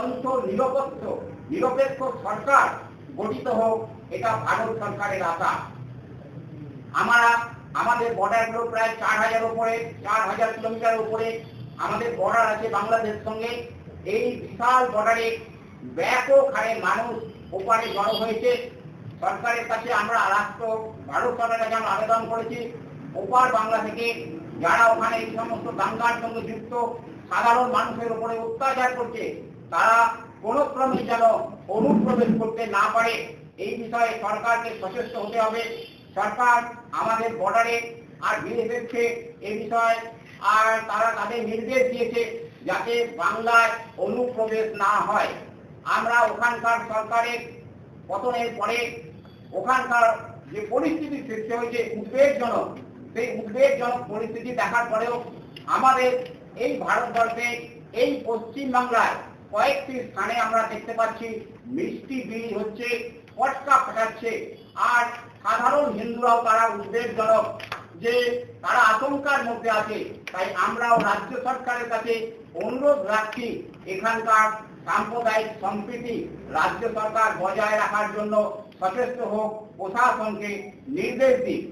অংশ নিরপেক্ষ নিরপেক্ষ সরকার গঠিত হোক, এটা ভারত সরকারের আশা। আমরা, আমাদের বর্ডারগুলো প্রায় চার হাজার উপরে, চার হাজার কিলোমিটার উপরে, আমাদের বর্ডার আছে বাংলাদেশ সঙ্গে। এই বিশাল বর্ডারে ব্যাপক হারে মানুষ ওপারে জড়ো হয়েছে। সরকারের কাছে আমরা রাষ্ট্র, ভারত সরকারের কাছে আমরা আবেদন করেছি। ওপার বাংলা থেকে যারা ওখানে এই সমস্ত দাঙ্গার সঙ্গে যুক্ত, সাধারণ মানুষের উপরে অত্যাচার করছে তারা কোনো ক্রমে যেন অনুপ্রবেশ করতে না পারে, এই বিষয়ে সরকারকে সচেষ্ট হতে হবে। সরকার আমাদের বর্ডারে আর বিএসএফকে এই বিষয়ে, আর তারা তাদের নির্দেশ দিয়েছে যাতে বাংলায় অনুপ্রবেশ না হয়। আমরা ওখানকার সরকারের পতনের পরে ওখানকার যে পরিস্থিতি সৃষ্টি হয়েছে, উদ্বেগজনক, সেই উদ্বেগজনক পরিস্থিতি দেখার পরেও আমাদের এই ভারতবর্ষে, এই পশ্চিম বাংলায় কয়েকটি স্থানে আমরা দেখতে পাচ্ছি, মিষ্টি বিলি হচ্ছে পটকা ফাটাচ্ছে। আর সাধারণ হিন্দুরাও তারা উদ্বেগজনক যে তারা আতঙ্কার মধ্যে আছে। তাই আমরাও রাজ্য সরকারের কাছে অনুরোধ রাখছি, এখানকার সাম্প্রদায়িক সম্প্রীতি রাজ্য সরকার বজায় রাখার জন্য সচেষ্ট হোক, প্রশাসনকে নির্দেশ দিক।